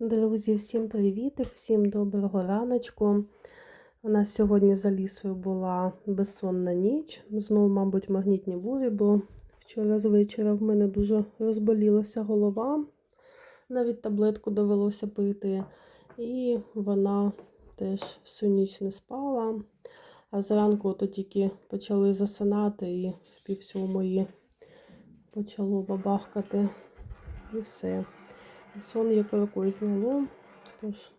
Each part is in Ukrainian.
Друзі, всім привітик, всім доброго раночку. У нас сьогодні за лісою була безсонна ніч. Знову, мабуть, магнітні бурі, бо вчора з вечора в мене дуже розболілася голова. Навіть таблетку довелося пити. І вона теж всю ніч не спала. А зранку то тільки почали засинати і в пів сьомої почало бабахкати. І все. Сон як рукою зняло, тож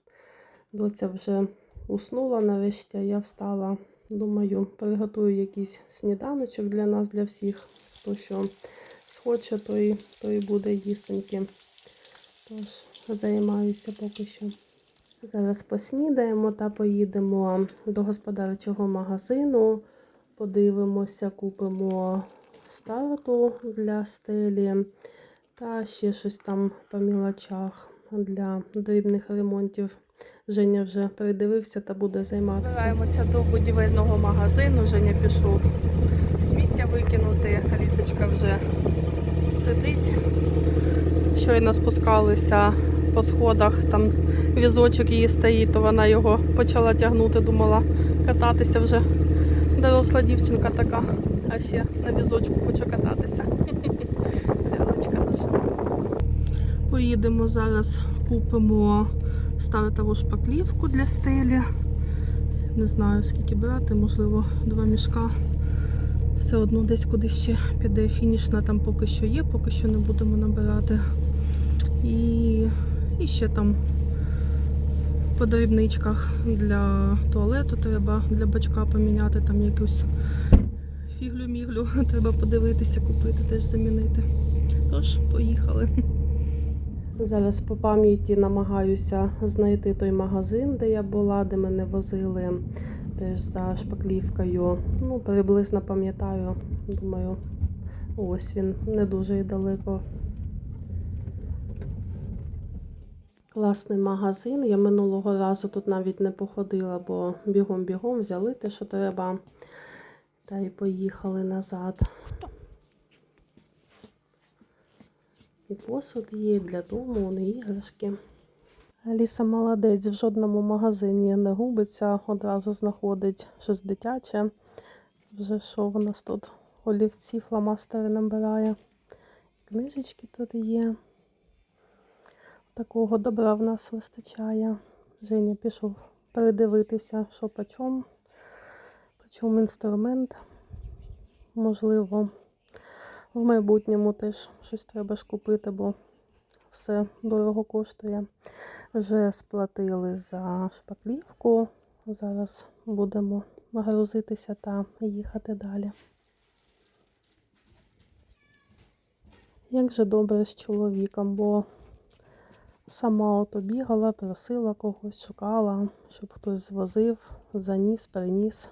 доця вже уснула нарешті, я встала. Думаю, приготую якийсь сніданочок для нас, для всіх. Хто що схоче, той, той буде їстеньки. Тож займаюся поки що. Зараз поснідаємо та поїдемо до господарчого магазину. Подивимося, купимо старту для стелі. Та ще щось там по мілочах для дрібних ремонтів. Женя вже передивився та буде займатися. Збираємося до будівельного магазину. Женя пішов сміття викинути. Алісочка вже сидить. Щойно спускалися по сходах, там візочок її стоїть, то вона його почала тягнути, думала кататися вже. Доросла дівчинка така, а ще на візочку хоче кататися. Поїдемо зараз, купимо стартову шпаклівку для стелі. Не знаю скільки брати, можливо, два мішка. Все одно десь кудись ще піде фінішна, там поки що є, поки що не будемо набирати. І, і ще там по дрібничках для туалету треба для бачка поміняти там якусь фіглю-міглю. Треба подивитися, купити, теж замінити. Тож, поїхали. Зараз по пам'яті намагаюся знайти той магазин, де я була, де мене возили теж за шпаклівкою. Ну, приблизно пам'ятаю, думаю, ось він не дуже і далеко. Класний магазин. Я минулого разу тут навіть не походила, бо бігом-бігом взяли те, що треба, та й поїхали назад. І посуд є для дому, і іграшки. Аліса молодець, в жодному магазині не губиться, одразу знаходить щось дитяче. Вже що в нас тут олівці, фломастери набирає. Книжечки тут є. Такого добра в нас вистачає. Женя пішов передивитися, що по чому. По інструмент. Можливо, в майбутньому теж щось треба ж купити, бо все дорого коштує. Вже сплатили за шпаклівку. Зараз будемо грузитися та їхати далі. Як же добре з чоловіком, бо сама ото бігала, просила когось, шукала, щоб хтось звозив, заніс, приніс.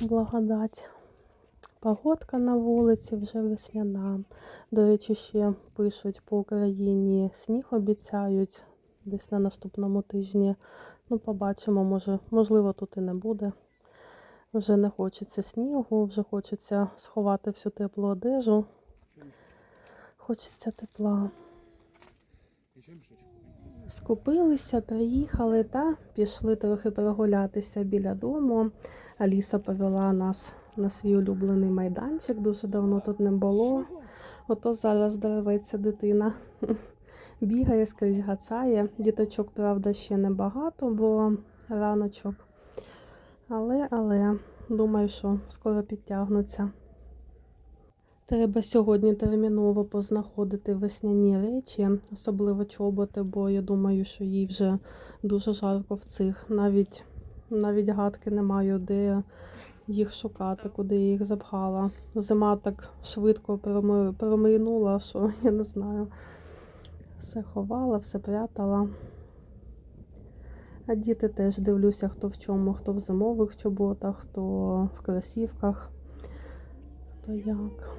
Благодать. Погодка на вулиці вже весняна. До речі, ще пишуть по Україні сніг обіцяють десь на наступному тижні. Ну, побачимо, може, можливо, тут і не буде. Вже не хочеться снігу, вже хочеться сховати всю теплу одежу. Хочеться тепла. Скупилися, приїхали та пішли трохи прогулятися біля дому. Аліса повела нас на свій улюблений майданчик. Дуже давно тут не було. Ото зараз дерветься дитина. Бігає, скрізь гацає. Діточок, правда, ще небагато, бо раночок. Але, але, думаю, що скоро підтягнуться. Треба сьогодні терміново познаходити весняні речі, особливо чоботи, бо я думаю, що їй вже дуже жарко в цих. Навіть навіть гадки не маю, де їх шукати, куди я їх запхала. Зима так швидко проми- промайнула, що я не знаю. Все ховала, все прятала. А діти теж дивлюся, хто в чому, хто в зимових чоботах, хто в кросівках. То як.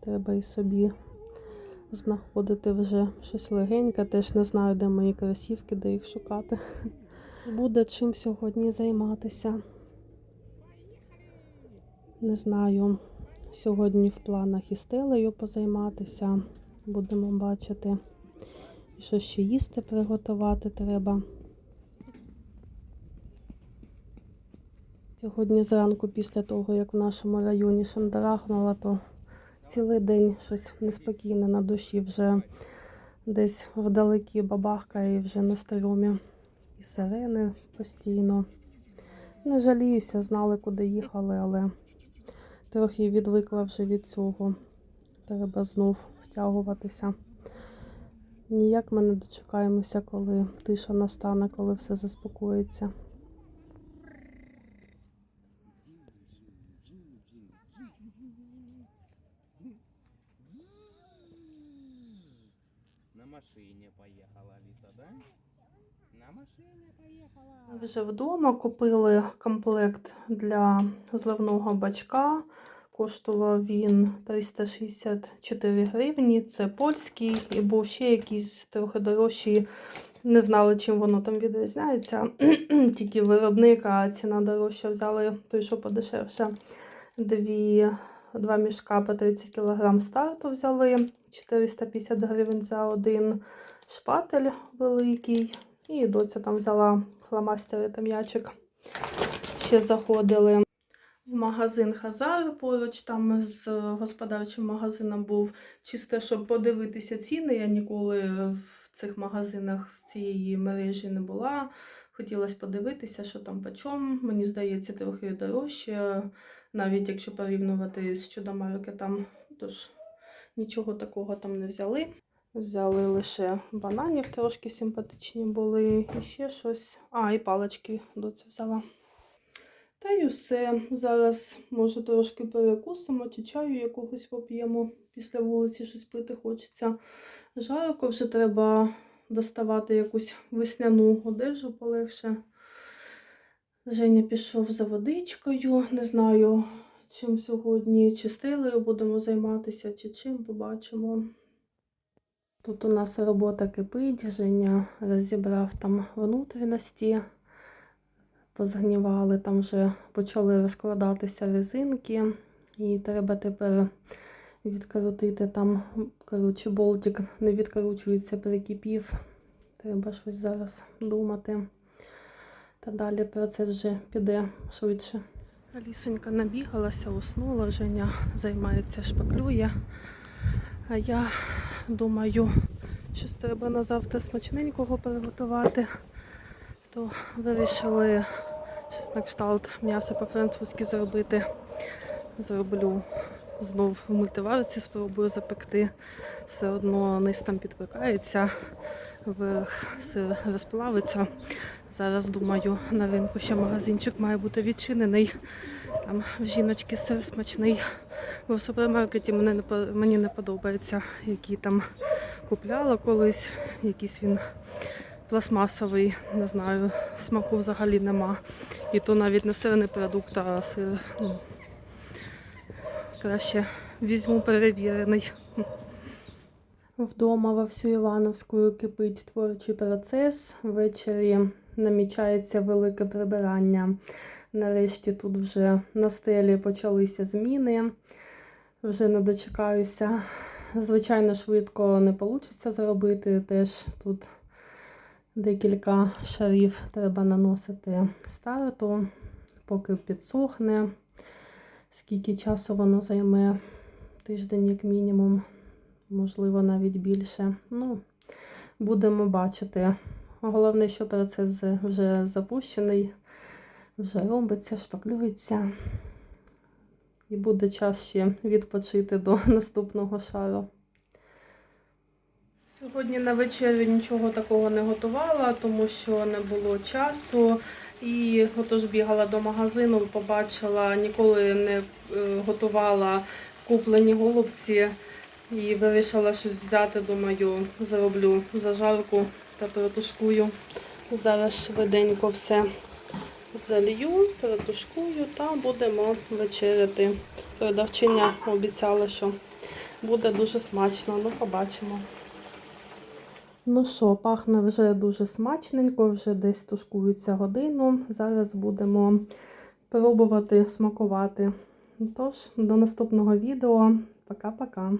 Треба і собі знаходити вже щось легеньке. Теж не знаю, де мої кросівки, де їх шукати. Буде чим сьогодні займатися. Не знаю. Сьогодні в планах із стелею позайматися. Будемо бачити, що ще їсти приготувати треба. Сьогодні зранку, після того, як в нашому районі шандарахнуло, то цілий день щось неспокійне на душі вже десь вдалекі бабахкає і вже на стрьомі. І сирени постійно. Не жаліюся, знали, куди їхали, але трохи відвикла вже від цього. Треба знов втягуватися. Ніяк ми не дочекаємося, коли тиша настане, коли все заспокоїться. На машине поехала Алиса, да? Вже вдома купили комплект для зливного бачка. Коштував він 364 гривні. Це польський і був ще якийсь трохи дорожчий. Не знали, чим воно там відрізняється. Тільки виробник, а ціна дорожча взяли той, що подешевше. Дві, два мішка по 30 кг старту взяли. 450 гривень за один шпатель великий. І доця там взяла фломастери та м'ячик. Ще заходили в магазин Хазар поруч, там з господарчим магазином був чисто, щоб подивитися ціни. Я ніколи в цих магазинах в цієї мережі не була. Хотілося подивитися, що там по чому. Мені здається, трохи дорожче, навіть якщо порівнювати з чудомаркетом. Тож нічого такого там не взяли. Взяли лише бананів, трошки симпатичні були, і ще щось. А, і палички доця взяла. Та й усе. Зараз, може, трошки перекусимо чи чаю якогось поп'ємо. Після вулиці щось пити хочеться. Жарко вже треба доставати якусь весняну одежу полегше. Женя пішов за водичкою. Не знаю, чим сьогодні, чи стелею будемо займатися, чи чим побачимо. Тут у нас робота кипить, Женя розібрав там внутрішності, позгнівали, там вже почали розкладатися резинки, і треба тепер відкрутити там, коротше, болтик не відкручується, прикипів. Треба щось зараз думати. Та далі процес вже піде швидше. Алісонька набігалася, уснула, Женя займається, шпаклює. А я думаю, щось треба на завтра смачненького приготувати. То вирішили щось на кшталт м'ясо по-французьки зробити. Зроблю знов в мультиварці, спробую запекти. Все одно низ там підпікається, верх сир розплавиться. Зараз думаю, на ринку ще магазинчик має бути відчинений. Там в жіночки сир смачний. Бо в супермаркеті мене не мені не подобається, який там купляла колись. Якийсь він пластмасовий, не знаю, смаку взагалі нема. І то навіть не сирний продукт, а сир. Ну, краще візьму перевірений. Вдома во всю Івановську кипить творчий процес. Ввечері намічається велике прибирання. Нарешті тут вже на стелі почалися зміни. Вже не дочекаюся. Звичайно, швидко не вийде зробити. Теж тут декілька шарів треба наносити старту, поки підсохне. Скільки часу воно займе? Тиждень, як мінімум, можливо, навіть більше. Ну, будемо бачити. Головне, що процес вже запущений, вже робиться, шпаклюється. І буде час ще відпочити до наступного шару. Сьогодні на вечерю нічого такого не готувала, тому що не було часу. І отож бігала до магазину, побачила, ніколи не е, готувала куплені голубці. І вирішила щось взяти, думаю, зроблю зажарку та протушкую. Зараз швиденько все залью, протушкую та будемо вечеряти. Продавчиня обіцяла, що буде дуже смачно, ну побачимо. Ну що, пахне вже дуже смачненько, вже десь тушкується годину. Зараз будемо пробувати смакувати. Тож, до наступного відео. Пока-пока.